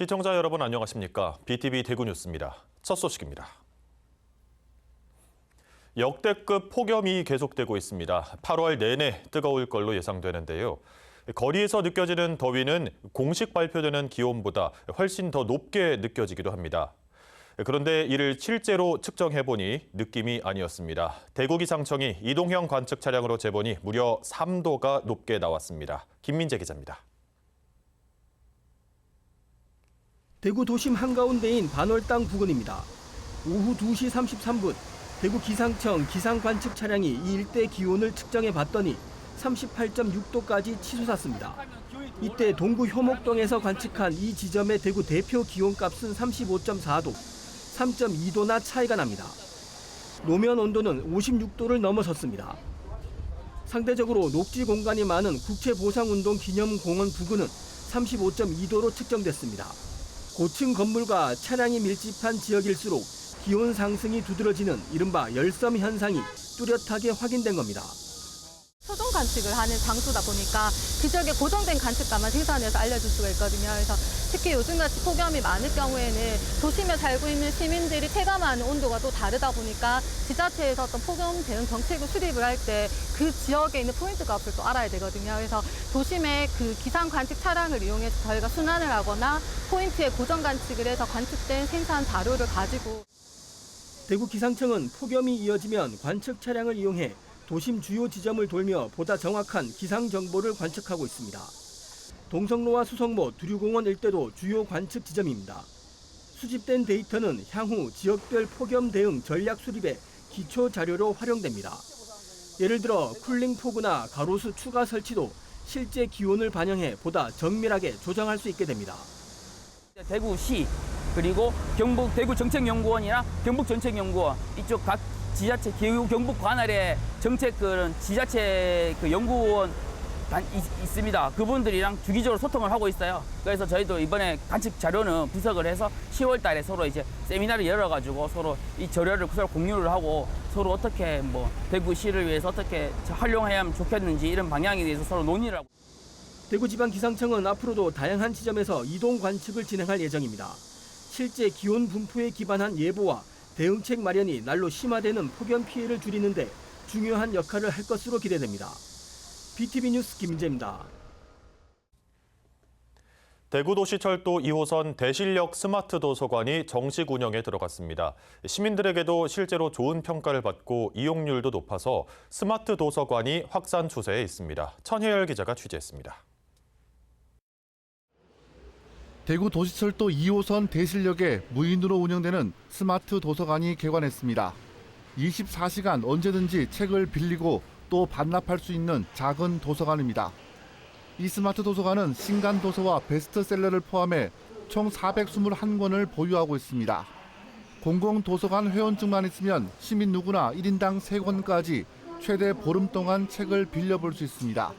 시청자 여러분 안녕하십니까? BTV 대구 뉴스입니다. 첫 소식입니다. 역대급 폭염이 계속되고 있습니다. 8월 내내 뜨거울 걸로 예상되는데요. 거리에서 느껴지는 더위는 공식 발표되는 기온보다 훨씬 더 높게 느껴지기도 합니다. 그런데 이를 실제로 측정해 보니 느낌이 아니었습니다. 대구 기상청이 이동형 관측 차량으로 재보니 무려 3도가 높게 나왔습니다. 김민재 기자입니다. 대구 도심 한가운데인 반월당 부근입니다. 오후 2시 33분 대구 기상청 기상 관측 차량이 이 일대 기온을 측정해 봤더니 38.6도까지 치솟았습니다. 이때 동구 효목동에서 관측한 이 지점의 대구 대표 기온값은 35.4도, 3.2도나 차이가 납니다. 노면 온도는 56도를 넘어섰습니다. 상대적으로 녹지 공간이 많은 국채보상운동 기념공원 부근은 35.2도로 측정됐습니다. 고층 건물과 차량이 밀집한 지역일수록 기온 상승이 두드러지는 이른바 열섬 현상이 뚜렷하게 확인된 겁니다. 소종 관측을 하는 장소다 보니까 그 지역에 고정된 관측가만 생산해서 알려줄 수가 있거든요. 그래서 특히 요즘같이 폭염이 많을 경우에는 도심에 살고 있는 시민들이 체감하는 온도가 또 다르다 보니까 지자체에서 어떤 폭염 대응 정책을 수립을 할 때 그 지역에 있는 포인트 값을 또 알아야 되거든요. 그래서 도심의 그 기상 관측 차량을 이용해서 저희가 순환을 하거나 포인트에 고정 관측을 해서 관측된 생산 자료를 가지고 대구 기상청은 폭염이 이어지면 관측 차량을 이용해 도심 주요 지점을 돌며 보다 정확한 기상 정보를 관측하고 있습니다. 동성로와 수성모, 두류공원 일대도 주요 관측 지점입니다. 수집된 데이터는 향후 지역별 폭염 대응 전략 수립의 기초 자료로 활용됩니다. 예를 들어 쿨링 포구나 가로수 추가 설치도 실제 기온을 반영해 보다 정밀하게 조정할 수 있게 됩니다. 대구시 그리고 경북 대구 정책연구원이나 경북 정책연구원 이쪽 각 지자체 기후 경북 관할에 정책 그런 지자체 그 연구원 단 있, 있습니다. 그분들이랑 주기적으로 소통을 하고 있어요. 그래서 저희도 이번에 관측 자료는 분석을 해서 10월 달에 서로 이제 세미나를 열어가지고 서로 이 자료를 서로 공유를 하고 서로 어떻게 뭐 대구시를 위해서 어떻게 활용해야 하면 좋겠는지 이런 방향에 대해서 서로 논의를 하고 대구지방기상청은 앞으로도 다양한 지점에서 이동 관측을 진행할 예정입니다. 실제 기온 분포에 기반한 예보와 대응책 마련이 날로 심화되는 폭염 피해를 줄이는데 중요한 역할을 할 것으로 기대됩니다. BTV 뉴스 김민재입니다. 대구도시철도 2호선 대실역 스마트 도서관이 정식 운영에 들어갔습니다. 시민들에게도 실제로 좋은 평가를 받고 이용률도 높아서 스마트 도서관이 확산 추세에 있습니다. 천혜열 기자가 취재했습니다. 대구 도시철도 2호선 대실역에 무인으로 운영되는 스마트 도서관이 개관했습니다. 24시간 언제든지 책을 빌리고 또 반납할 수 있는 작은 도서관입니다. 이 스마트 도서관은 신간 도서와 베스트셀러를 포함해 총 421권을 보유하고 있습니다. 공공 도서관 회원증만 있으면 시민 누구나 1인당 3권까지 최대 보름 동안 책을 빌려볼 수 있습니다.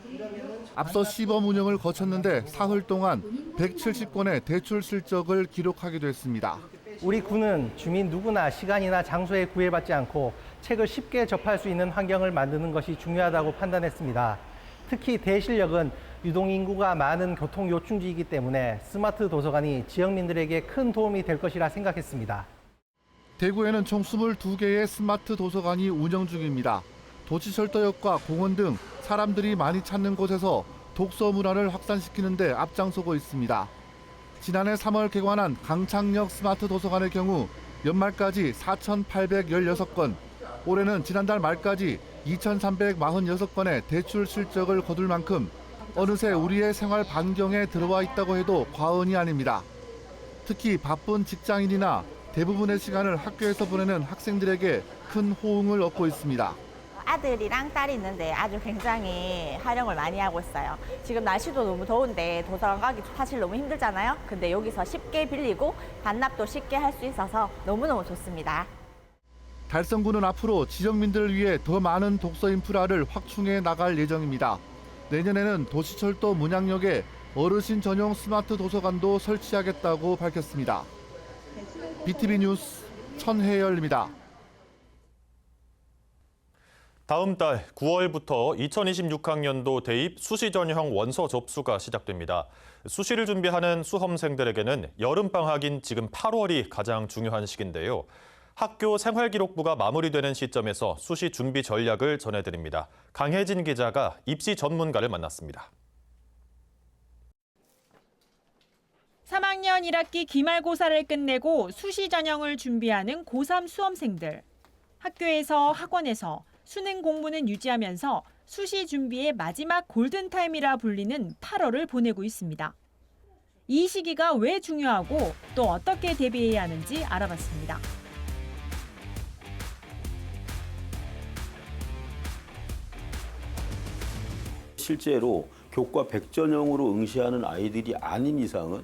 앞서 시범 운영을 거쳤는데 사흘 동안 170건의 대출 실적을 기록하기도 했습니다. 우리 군은 주민 누구나 시간이나 장소에 구애받지 않고 책을 쉽게 접할 수 있는 환경을 만드는 것이 중요하다고 판단했습니다. 특히 대실역은 유동인구가 많은 교통 요충지이기 때문에 스마트 도서관이 지역민들에게 큰 도움이 될 것이라 생각했습니다. 대구에는 총 22개의 스마트 도서관이 운영 중입니다. 도시철도역과 공원 등 사람들이 많이 찾는 곳에서 독서 문화를 확산시키는 데 앞장서고 있습니다. 지난해 3월 개관한 강창역 스마트 도서관의 경우 연말까지 4,816건, 올해는 지난달 말까지 2,346건의 대출 실적을 거둘 만큼 어느새 우리의 생활 반경에 들어와 있다고 해도 과언이 아닙니다. 특히 바쁜 직장인이나 대부분의 시간을 학교에서 보내는 학생들에게 큰 호응을 얻고 있습니다. 아들이랑 딸이 있는데 아주 굉장히 활용을 많이 하고 있어요. 지금 날씨도 너무 더운데 도서관 가기 사실 너무 힘들잖아요. 근데 여기서 쉽게 빌리고 반납도 쉽게 할 수 있어서 너무너무 좋습니다. 달성구는 앞으로 지역민들을 위해 더 많은 독서 인프라를 확충해 나갈 예정입니다. 내년에는 도시철도 문양역에 어르신 전용 스마트 도서관도 설치하겠다고 밝혔습니다. BTV 뉴스 천혜열입니다. 다음 달 9월부터 2026학년도 대입 수시 전형 원서 접수가 시작됩니다. 수시를 준비하는 수험생들에게는 여름방학인 지금 8월이 가장 중요한 시기인데요. 학교 생활기록부가 마무리되는 시점에서 수시 준비 전략을 전해드립니다. 강혜진 기자가 입시 전문가를 만났습니다. 3학년 1학기 기말고사를 끝내고 수시 전형을 준비하는 고3 수험생들. 학교에서 학원에서 수능 공부는 유지하면서 수시 준비의 마지막 골든타임이라 불리는 8월을 보내고 있습니다. 이 시기가 왜 중요하고 또 어떻게 대비해야 하는지 알아봤습니다. 실제로 교과 100전형으로 응시하는 아이들이 아닌 이상은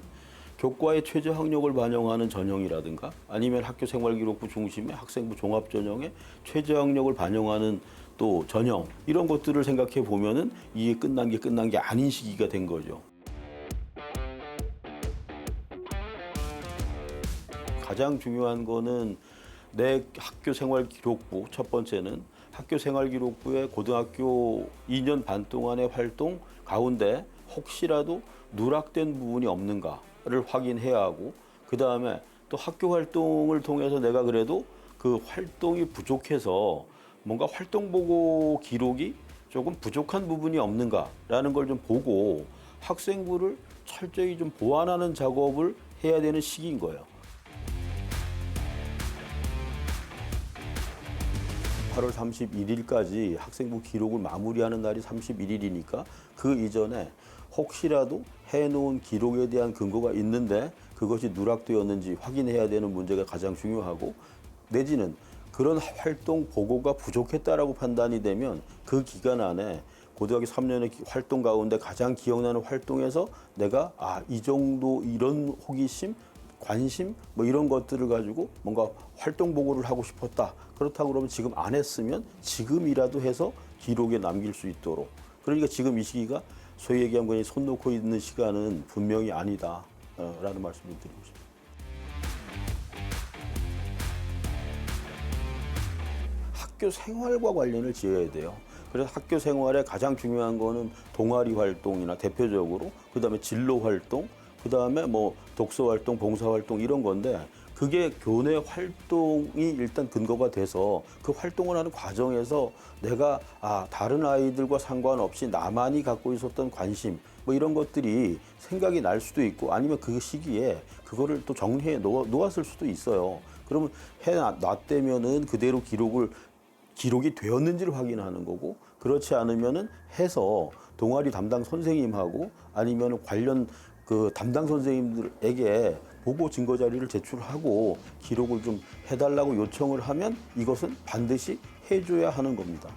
교과의 최저 학력을 반영하는 전형이라든가 아니면 학교 생활기록부 중심의 학생부 종합 전형의 최저 학력을 반영하는 또 전형 이런 것들을 생각해 보면은 이게 끝난 게 끝난 게 아닌 시기가 된 거죠. 가장 중요한 거는 내 학교 생활 기록부 첫 번째는 학교 생활 기록부의 고등학교 2년 반 동안의 활동 가운데 혹시라도 누락된 부분이 없는가 를 확인해야 하고 그 다음에 또 학교 활동을 통해서 내가 그래도 그 활동이 부족해서 뭔가 활동 보고 기록이 조금 부족한 부분이 없는가라는 걸 좀 보고 학생부를 철저히 좀 보완하는 작업을 해야 되는 시기인 거예요. 8월 31일까지 학생부 기록을 마무리하는 날이 31일이니까 그 이전에 혹시라도 해놓은 기록에 대한 근거가 있는데 그것이 누락되었는지 확인해야 되는 문제가 가장 중요하고 내지는 그런 활동 보고가 부족했다라고 판단이 되면 그 기간 안에 고등학교 3년의 활동 가운데 가장 기억나는 활동에서 내가 아 이 정도 이런 호기심 관심 뭐 이런 것들을 가지고 뭔가 활동 보고를 하고 싶었다. 그렇다고 그러면 지금 안 했으면 지금이라도 해서 기록에 남길 수 있도록. 그러니까 지금 이 시기가 소위 얘기하면 그냥 손 놓고 있는 시간은 분명히 아니다. 어, 라는 말씀을 드리고 싶습니다. 학교 생활과 관련을 지어야 돼요. 그래서 학교 생활에 가장 중요한 거는 동아리 활동이나 대표적으로 그다음에 진로 활동, 그다음에 뭐 독서 활동, 봉사 활동 이런 건데 그게 교내 활동이 일단 근거가 돼서 그 활동을 하는 과정에서 내가 아 다른 아이들과 상관없이 나만이 갖고 있었던 관심 뭐 이런 것들이 생각이 날 수도 있고 아니면 그 시기에 그거를 또 정리해 놓았을 수도 있어요. 그러면 해 놨다면은 그대로 기록을 기록이 되었는지를 확인하는 거고 그렇지 않으면은 해서 동아리 담당 선생님하고 아니면 관련 그 담당 선생님들에게 보고 증거 자료를 제출하고 기록을 좀 해달라고 요청을 하면 이것은 반드시 해줘야 하는 겁니다.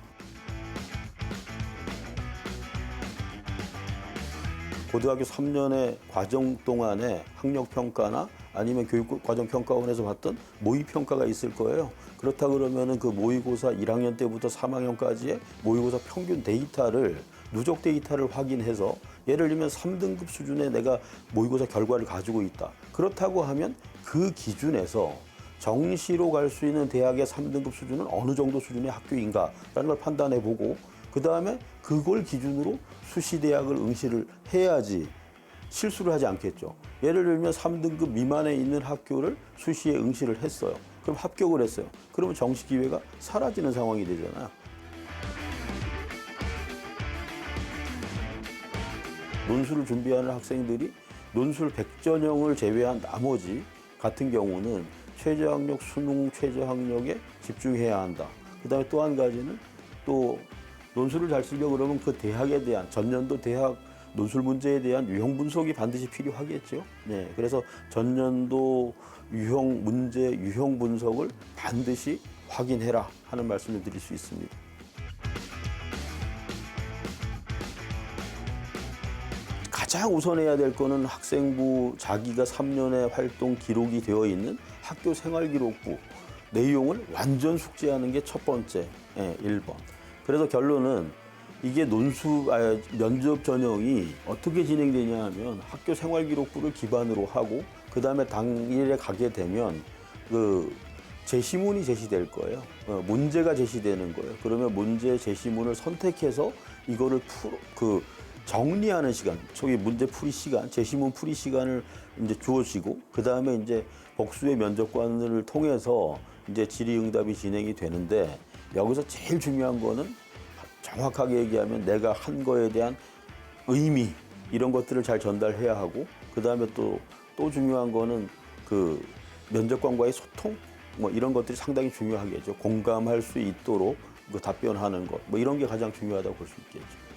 고등학교 3년의 과정 동안에 학력 평가나 아니면 교육 과정 평가원에서 봤던 모의 평가가 있을 거예요. 그렇다 그러면은 그 모의고사 1학년 때부터 3학년까지의 모의고사 평균 데이터를 누적 데이터를 확인해서 예를 들면 3등급 수준의 내가 모의고사 결과를 가지고 있다. 그렇다고 하면 그 기준에서 정시로 갈 수 있는 대학의 3등급 수준은 어느 정도 수준의 학교인가라는 걸 판단해 보고 그 다음에 그걸 기준으로 수시 대학을 응시를 해야지 실수를 하지 않겠죠. 예를 들면 3등급 미만에 있는 학교를 수시에 응시를 했어요. 그럼 합격을 했어요. 그러면 정시 기회가 사라지는 상황이 되잖아요. 논술을 준비하는 학생들이 논술 100전형을 제외한 나머지 같은 경우는 최저학력, 수능 최저학력에 집중해야 한다. 그 다음에 또 한 가지는 또 논술을 잘 쓰려고 그러면 그 대학에 대한 전년도 대학 논술 문제에 대한 유형 분석이 반드시 필요하겠죠. 네, 그래서 전년도 유형 문제, 유형 분석을 반드시 확인해라 하는 말씀을 드릴 수 있습니다. 가장 우선해야 될 거는 학생부 자기가 3년의 활동 기록이 되어 있는 학교 생활 기록부 내용을 완전 숙지하는 게 첫 번째, 예, 1번. 그래서 결론은 이게 논수, 아, 면접 전형이 어떻게 진행되냐 하면 학교 생활 기록부를 기반으로 하고 그 다음에 당일에 가게 되면 그 제시문이 제시될 거예요. 어, 문제가 제시되는 거예요. 그러면 문제 제시문을 선택해서 이거를 풀, 그 정리하는 시간, 소위 문제 풀이 시간, 제시문 풀이 시간을 이제 주어지고 그 다음에 이제 복수의 면접관을 통해서 이제 질의응답이 진행이 되는데 여기서 제일 중요한 거는 정확하게 얘기하면 내가 한 거에 대한 의미 이런 것들을 잘 전달해야 하고 그 다음에 또 또 중요한 거는 그 면접관과의 소통 뭐 이런 것들이 상당히 중요하겠죠. 공감할 수 있도록 그 답변하는 것 뭐 이런 게 가장 중요하다고 볼 수 있겠죠.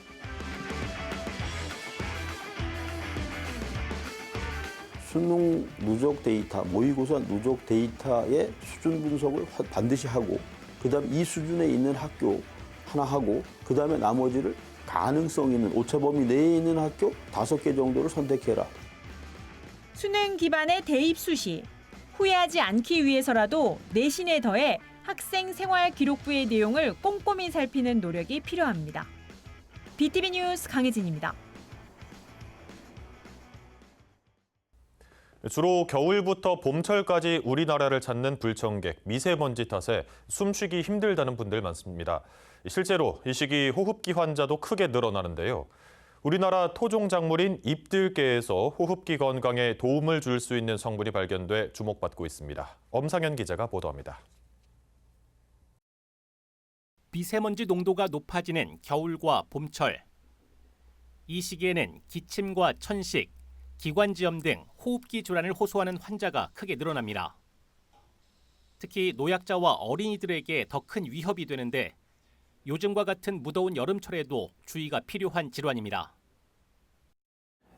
수능 누적 데이터, 모의고사 누적 데이터의 수준 분석을 화- 반드시 하고, 그 다음 이 수준에 있는 학교 하나 하고, 그 다음에 나머지를 가능성 있는 오차 범위 내에 있는 학교 다섯 개 정도를 선택해라. 수능 기반의 대입 수시. 후회하지 않기 위해서라도 내신에 더해 학생 생활 기록부의 내용을 꼼꼼히 살피는 노력이 필요합니다. BTV 뉴스 강혜진입니다. 주로 겨울부터 봄철까지 우리나라를 찾는 불청객, 미세먼지 탓에 숨쉬기 힘들다는 분들 많습니다. 실제로 이 시기 호흡기 환자도 크게 늘어나는데요. 우리나라 토종 작물인 잎들깨에서 호흡기 건강에 도움을 줄 수 있는 성분이 발견돼 주목받고 있습니다. 엄상현 기자가 보도합니다. 미세먼지 농도가 높아지는 겨울과 봄철. 이 시기에는 기침과 천식, 기관지염 등 호흡기 질환을 호소하는 환자가 크게 늘어납니다. 특히 노약자와 어린이들에게 더 큰 위협이 되는데 요즘과 같은 무더운 여름철에도 주의가 필요한 질환입니다.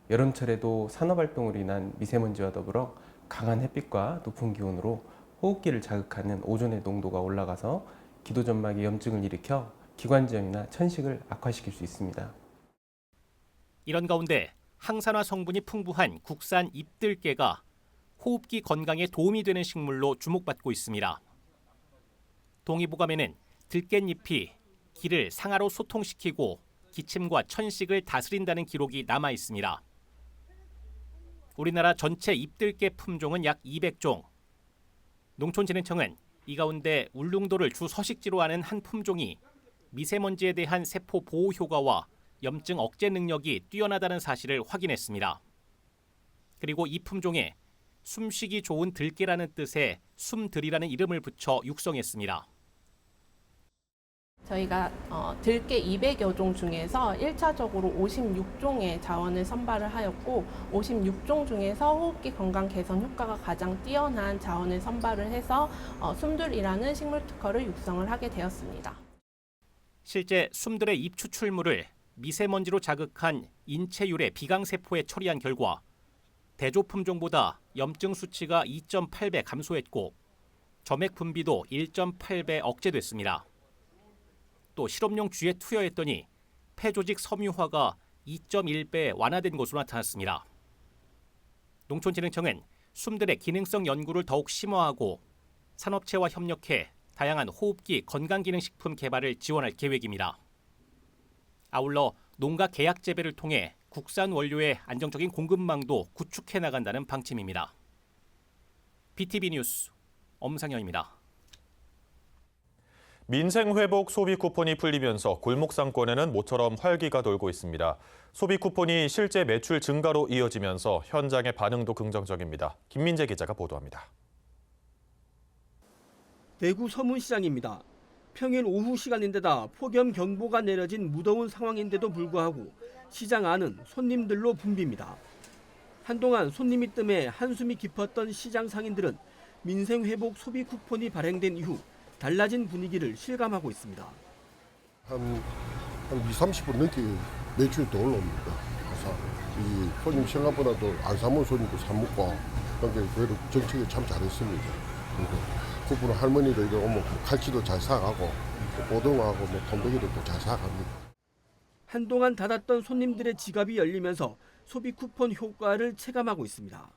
여름철에도 산업 활동으로 인한 미세먼지와 더불어 강한 햇빛과 높은 기온으로 호흡기를 자극하는 오존의 농도가 올라가서 기도 점막에 염증을 일으켜 기관지염이나 천식을 악화시킬 수 있습니다. 이런 가운데 항산화 성분이 풍부한 국산 잎들깨가 호흡기 건강에 도움이 되는 식물로 주목받고 있습니다. 동의보감에는 들깻잎이 기를 상하로 소통시키고 기침과 천식을 다스린다는 기록이 남아 있습니다. 우리나라 전체 잎들깨 품종은 약 200종. 농촌진흥청은 이 가운데 울릉도를 주 서식지로 하는 한 품종이 미세먼지에 대한 세포 보호 효과와 염증 억제 능력이 뛰어나다는 사실을 확인했습니다. 그리고 이 품종에 숨쉬기 좋은 들깨라는 뜻의 숨들이라는 이름을 붙여 육성했습니다. 저희가 어, 들깨 200여 종 중에서 1차적으로 56종의 자원을 선발을 하였고 56종 중에서 호흡기 건강 개선 효과가 가장 뛰어난 자원을 선발을 해서 어, 숨들이라는 식물 특허를 육성을 하게 되었습니다. 실제 숨들의 입 추출물을 미세먼지로 자극한 인체율의 비강세포에 처리한 결과 대조 품종보다 염증 수치가 2.8배 감소했고 점액 분비도 1.8배 억제됐습니다. 또 실험용 쥐에 투여했더니 폐조직 섬유화가 2.1배 완화된 것으로 나타났습니다. 농촌진흥청은 숨들의 기능성 연구를 더욱 심화하고 산업체와 협력해 다양한 호흡기 건강기능식품 개발을 지원할 계획입니다. 아울러 농가 계약 재배를 통해 국산 원료의 안정적인 공급망도 구축해 나간다는 방침입니다. BTV 뉴스 엄상현입니다. 민생 회복 소비 쿠폰이 풀리면서 골목 상권에는 모처럼 활기가 돌고 있습니다. 소비 쿠폰이 실제 매출 증가로 이어지면서 현장의 반응도 긍정적입니다. 김민재 기자가 보도합니다. 대구 서문시장입니다. 평일 오후 시간인데다 폭염 경보가 내려진 무더운 상황인데도 불구하고 시장 안은 손님들로 붐빕니다. 한동안 손님이 뜸해 한숨이 깊었던 시장 상인들은 민생 회복 소비 쿠폰이 발행된 이후 달라진 분위기를 실감하고 있습니다. 한, 한 2, 30분 넘게 매출이 더 올라옵니다. 그래서 이 손님 생각보다도 안 사먹은 손님도 사먹고 그래도 정책이 참 잘했습니다. 그리 고 그분 할머니들 이거 오면 칼치도 잘 사가고 고등어하고 뭐또잘 사갑니다. 한동안 닫았던 손님들의 지갑이 열리면서 소비 쿠폰 효과를 체감하고 있습니다.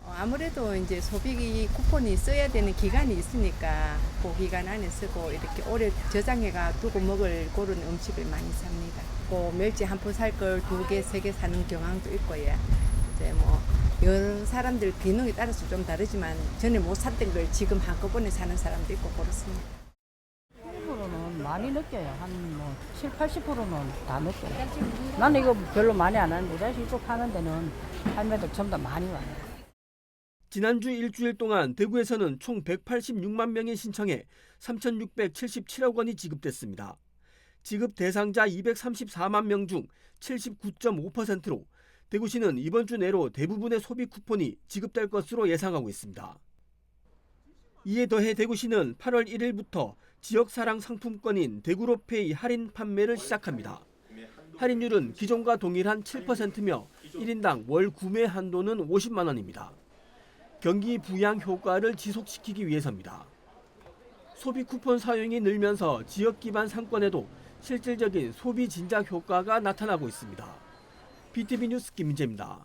어, 아무래도 이제 소비 쿠폰이 써야 되는 기간이 있으니까 그 기간 안에 쓰고 이렇게 오래 저장해가 두고 먹을 그런 음식을 많이 삽니다. 그 멸치 한 포 살 걸 두 개, 세 개 사는 경향도 있고요. 이제 뭐 여러 사람들 비능에 따라서 좀 다르지만 전에 못 샀던 걸 지금 한꺼번에 사는 사람도 있고 그렇습니다. 1%는 많이 느껴요. 한뭐 7, 80%는 다 느껴요. 나는 이거 별로 많이 안 하는데 다시 이쪽 파는 데는 할매들 전부 다 많이 와요. 지난주 일주일 동안 대구에서는 총 186만 명이 신청해 3,677억 원이 지급됐습니다. 지급 대상자 234만 명 중 79.5%로 대구시는 이번 주 내로 대부분의 소비 쿠폰이 지급될 것으로 예상하고 있습니다. 이에 더해 대구시는 8월 1일부터 지역 사랑 상품권인 대구로페이 할인 판매를 시작합니다. 할인율은 기존과 동일한 7%며 1인당 월 구매 한도는 50만 원입니다. 경기 부양 효과를 지속시키기 위해서입니다. 소비 쿠폰 사용이 늘면서 지역 기반 상권에도 실질적인 소비 진작 효과가 나타나고 있습니다. BTV 뉴스 김민재입니다.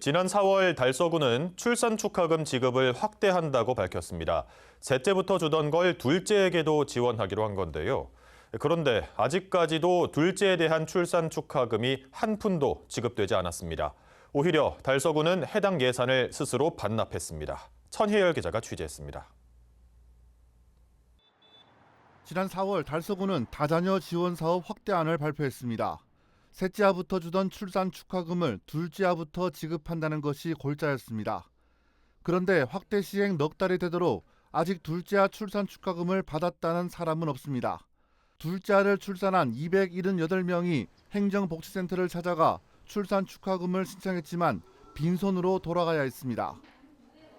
지난 4월 달서구는 출산 축하금 지급을 확대한다고 밝혔습니다. 셋째부터 주던 걸 둘째에게도 지원하기로 한 건데요. 그런데 아직까지도 둘째에 대한 출산 축하금이 한 푼도 지급되지 않았습니다. 오히려 달서구는 해당 예산을 스스로 반납했습니다. 천혜열 기자가 취재했습니다. 지난 4월 달서구는 다자녀 지원 사업 확대안을 발표했습니다. 셋째아부터 주던 출산 축하금을 둘째아부터 지급한다는 것이 골자였습니다. 그런데 확대 시행 넉 달이 되도록 아직 둘째아 출산 축하금을 받았다는 사람은 없습니다. 둘째아를 출산한 278명이 행정복지센터를 찾아가 출산 축하금을 신청했지만 빈손으로 돌아가야 했습니다.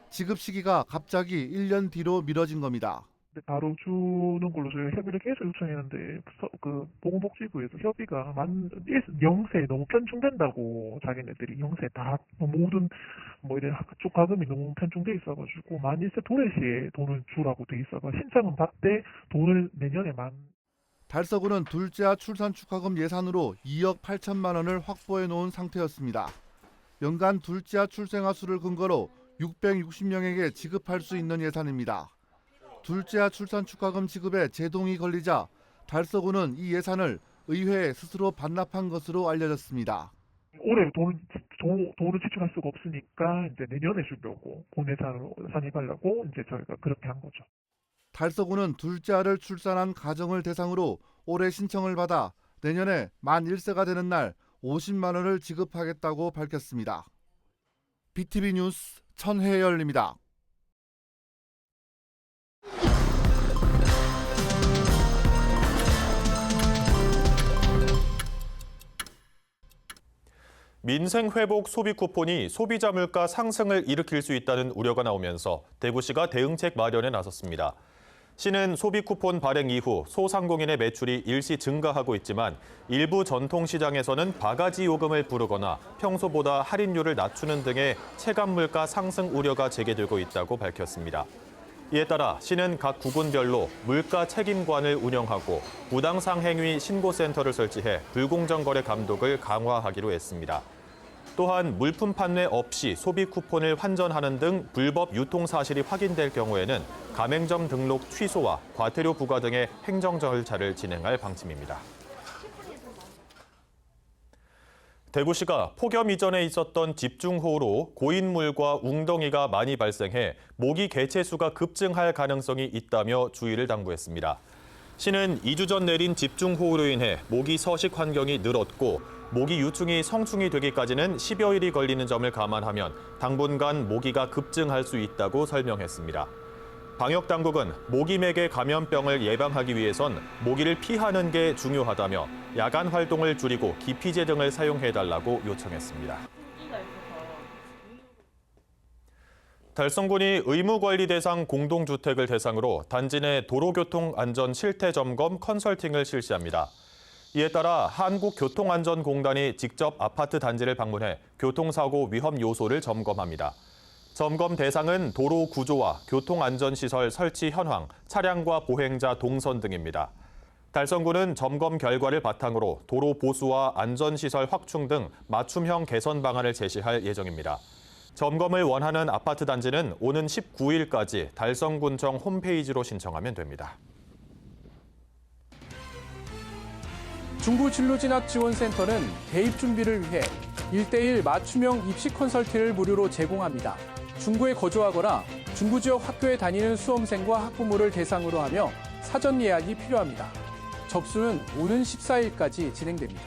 지급 시기가 갑자기 1년 뒤로 미뤄진 겁니다. 바로 주는 걸로 저희가 협의를 계속 요청했는데 서- 그 보건복지부에서 협의가 만 영세 너무 편중된다고 자기네들이 영세 다 모든 뭐 이런 쪽 가금이 너무 편중돼 있어가지고 만 1세 도래시에 돈을 주라고 돼 있어가 신청은 받되 돈을 내년에 만 달서구는 둘째아 출산 축하금 예산으로 2억 8천만 원을 확보해 놓은 상태였습니다. 연간 둘째아 출생아 수를 근거로 660명에게 지급할 수 있는 예산입니다. 둘째아 출산 축하금 지급에 제동이 걸리자 달서구는 이 예산을 의회에 스스로 반납한 것으로 알려졌습니다. 올해 돈을 돈, 돈을 지출할 수가 없으니까 이제 내년에 주려고 본예산으로 산입하려고 이제 저희가 그렇게 한 거죠. 달서구는 둘째 아를 출산한 가정을 대상으로 올해 신청을 받아 내년에 만 1세가 되는 날 50만 원을 지급하겠다고 밝혔습니다. BTV 뉴스 천혜열입니다. 민생 회복 소비 쿠폰이 소비자 물가 상승을 일으킬 수 있다는 우려가 나오면서 대구시가 대응책 마련에 나섰습니다. 시는 소비 쿠폰 발행 이후 소상공인의 매출이 일시 증가하고 있지만 일부 전통시장에서는 바가지 요금을 부르거나 평소보다 할인율을 낮추는 등의 체감 물가 상승 우려가 제기되고 있다고 밝혔습니다. 이에 따라 시는 각 구군별로 물가 책임관을 운영하고 부당상 행위 신고센터를 설치해 불공정 거래 감독을 강화하기로 했습니다. 또한 물품 판매 없이 소비 쿠폰을 환전하는 등 불법 유통 사실이 확인될 경우에는 가맹점 등록 취소와 과태료 부과 등의 행정 절차를 진행할 방침입니다. 대구시가 폭염 이전에 있었던 집중호우로 고인물과 웅덩이가 많이 발생해 모기 개체수가 급증할 가능성이 있다며 주의를 당부했습니다. 시는 2주 전 내린 집중호우로 인해 모기 서식 환경이 늘었고 모기 유충이 성충이 되기까지는 10여일이 걸리는 점을 감안하면 당분간 모기가 급증할 수 있다고 설명했습니다. 방역 당국은 모기맥의 감염병을 예방하기 위해선 모기를 피하는 게 중요하다며 야간 활동을 줄이고 기피제 등을 사용해 달라고 요청했습니다. 달성군이 의무관리 대상 공동주택을 대상으로 단지 내 도로교통 안전 실태 점검 컨설팅을 실시합니다. 이에 따라 한국교통안전공단이 직접 아파트 단지를 방문해 교통사고 위험 요소를 점검합니다. 점검 대상은 도로 구조와 교통안전시설 설치 현황, 차량과 보행자 동선 등입니다. 달성군은 점검 결과를 바탕으로 도로 보수와 안전시설 확충 등 맞춤형 개선 방안을 제시할 예정입니다. 점검을 원하는 아파트 단지는 오는 19일까지 달성군청 홈페이지로 신청하면 됩니다. 중구 진로진학지원센터는 대입 준비를 위해 1대1 맞춤형 입시 컨설팅을 무료로 제공합니다. 중구에 거주하거나 중구 지역 학교에 다니는 수험생과 학부모를 대상으로 하며 사전 예약이 필요합니다. 접수는 오는 14일까지 진행됩니다.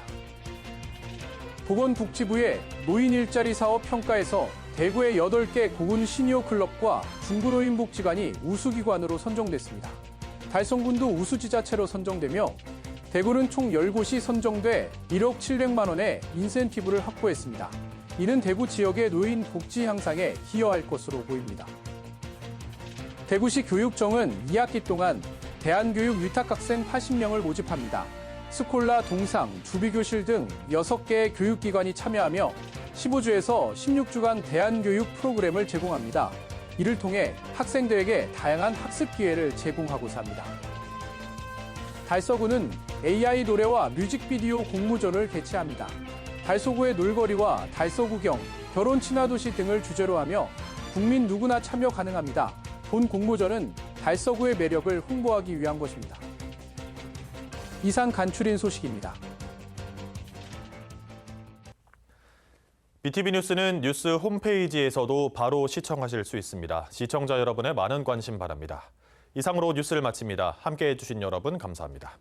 보건복지부의 노인 일자리 사업 평가에서 대구의 8개 고군 시니어 클럽과 중구노인복지관이 우수기관으로 선정됐습니다. 달성군도 우수지자체로 선정되며 대구는 총 10곳이 선정돼 1억 700만 원의 인센티브를 확보했습니다. 이는 대구 지역의 노인 복지 향상에 기여할 것으로 보입니다. 대구시 교육청은 2학기 동안 대한교육 위탁학생 80명을 모집합니다. 스콜라, 동상, 주비교실 등 6개의 교육기관이 참여하며 15주에서 16주간 대한교육 프로그램을 제공합니다. 이를 통해 학생들에게 다양한 학습 기회를 제공하고자 합니다. 달서구는 AI 노래와 뮤직비디오 공모전을 개최합니다. 달서구의 놀거리와 달서구경, 결혼 친화도시 등을 주제로 하며 국민 누구나 참여 가능합니다. 본 공모전은 달서구의 매력을 홍보하기 위한 것입니다. 이상 간추린 소식입니다. BTV 뉴스는 뉴스 홈페이지에서도 바로 시청하실 수 있습니다. 시청자 여러분의 많은 관심 바랍니다. 이상으로 뉴스를 마칩니다. 함께해 주신 여러분 감사합니다.